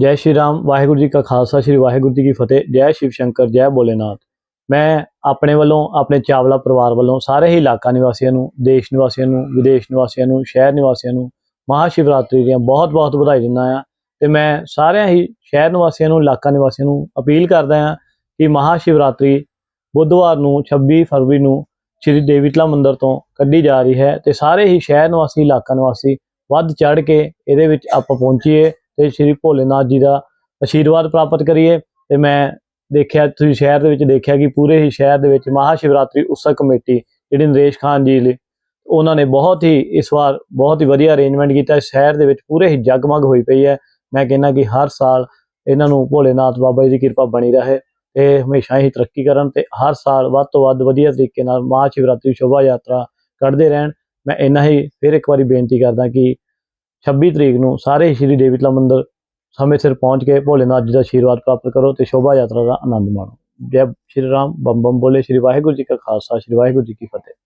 ਜੈ ਸ਼੍ਰੀ ਰਾਮ, ਵਾਹਿਗੁਰੂ ਜੀ ਕਾ ਖਾਲਸਾ, ਸ਼੍ਰੀ ਵਾਹਿਗੁਰੂ ਜੀ ਕੀ ਫਤਿਹ, ਜੈ ਸ਼ਿਵ ਸ਼ੰਕਰ, ਜੈ ਭੋਲੇਨਾਥ। ਮੈਂ ਆਪਣੇ ਵੱਲੋਂ, ਆਪਣੇ ਚਾਵਲਾ ਪਰਿਵਾਰ ਵੱਲੋਂ ਸਾਰੇ ਹੀ ਇਲਾਕਾ ਨਿਵਾਸੀਆਂ ਨੂੰ, ਦੇਸ਼ ਨਿਵਾਸੀਆਂ ਨੂੰ, ਵਿਦੇਸ਼ ਨਿਵਾਸੀਆਂ ਨੂੰ, ਸ਼ਹਿਰ ਨਿਵਾਸੀਆਂ ਨੂੰ ਮਹਾ ਸ਼ਿਵਰਾਤਰੀ ਦੀਆਂ ਬਹੁਤ-ਬਹੁਤ ਵਧਾਈ ਦਿੰਦਾ ਆ ਤੇ ਮੈਂ ਸਾਰਿਆਂ ਹੀ ਸ਼ਹਿਰ ਨਿਵਾਸੀਆਂ ਨੂੰ, ਇਲਾਕਾ ਨਿਵਾਸੀਆਂ ਨੂੰ ਅਪੀਲ ਕਰਦਾ ਆ ਕਿ ਮਹਾ ਸ਼ਿਵਰਾਤਰੀ ਬੁੱਧਵਾਰ ਨੂੰ 26 ਫਰਵਰੀ ਨੂੰ ਸ਼੍ਰੀ ਦੇਵੀਤਲਾ ਮੰਦਿਰ ਤੋਂ ਕੱਢੀ ਜਾ ਰਹੀ ਹੈ ਤੇ ਸਾਰੇ ਹੀ ਸ਼ਹਿਰ ਨਿਵਾਸੀ, ਇਲਾਕਾ ਨਿਵਾਸੀ ਵੱਧ ਚੜ ਕੇ ਇਹਦੇ ਵਿੱਚ ਆਪਾਂ ਪਹੁੰਚੀਏ। ਤੇ ਸ਼੍ਰੀ ਭੋਲੇਨਾਥ ਜੀ ਦਾ ਆਸ਼ੀਰਵਾਦ ਪ੍ਰਾਪਤ ਕਰੀਏ ਤੇ ਮੈਂ ਦੇਖਿਆ, ਤੁਸੀਂ ਸ਼ਹਿਰ ਦੇ ਵਿੱਚ ਦੇਖਿਆ ਕਿ ਪੂਰੇ ਹੀ ਸ਼ਹਿਰ ਦੇ ਵਿੱਚ ਮਹਾ ਸ਼ਿਵਰਾਤਰੀ ਉਤਸਵ ਕਮੇਟੀ ਜਿਹੜੀ ਨਰੇਸ਼ ਖਾਨ ਜੀ ਲਈ, ਉਹਨਾਂ ਨੇ ਬਹੁਤ ਹੀ ਇਸ ਵਾਰ ਬਹੁਤ ਹੀ ਵਧੀਆ ਅਰੇਂਜਮੈਂਟ ਕੀਤਾ। ਸ਼ਹਿਰ ਦੇ ਵਿੱਚ ਪੂਰੇ ਹੀ ਜਗਮਗ ਹੋਈ ਪਈ ਹੈ। ਮੈਂ ਕਹਿੰਦਾ ਕਿ ਹਰ ਸਾਲ ਇਹਨਾਂ ਨੂੰ ਭੋਲੇਨਾਥ ਬਾਬਾ ਜੀ ਦੀ ਕਿਰਪਾ ਬਣੀ ਰਹੇ ਤੇ ਹਮੇਸ਼ਾ ਹੀ ਤਰੱਕੀ ਕਰਨ ਤੇ ਹਰ ਸਾਲ ਵੱਧ ਤੋਂ ਵੱਧ ਵਧੀਆ ਤਰੀਕੇ ਨਾਲ ਮਹਾ ਸ਼ਿਵਰਾਤਰੀ ਸ਼ੋਭਾ ਯਾਤਰਾ ਕੱਢਦੇ ਰਹਿਣ। ਮੈਂ ਇੰਨਾ ਹੀ ਫਿਰ ਇੱਕ ਵਾਰੀ ਬੇਨਤੀ ਕਰਦਾ ਕਿ 26 ਤਰੀਕ ਨੂੰ ਸਾਰੇ ਹੀ ਸ਼੍ਰੀ ਦੇਵੀਤਲਾ ਮੰਦਿਰ ਸਮੇਂ ਸਿਰ ਪਹੁੰਚ ਕੇ ਭੋਲੇਨਾਥ ਜੀ ਦਾ ਆਸ਼ੀਰਵਾਦ ਪ੍ਰਾਪਤ ਕਰੋ ਤੇ ਸ਼ੋਭਾ ਯਾਤਰਾ ਦਾ ਆਨੰਦ ਮਾਣੋ। ਜੈ ਸ਼੍ਰੀ ਰਾਮ ਬੰਮ ਬੋਲੇ, ਸ਼੍ਰੀ ਵਾਹਿਗੁਰੂ ਜੀ ਕਾ ਖਾਲਸਾ, ਸ਼੍ਰੀ ਵਾਹਿਗੁਰੂ ਜੀ ਕੀ ਫਤਿਹ।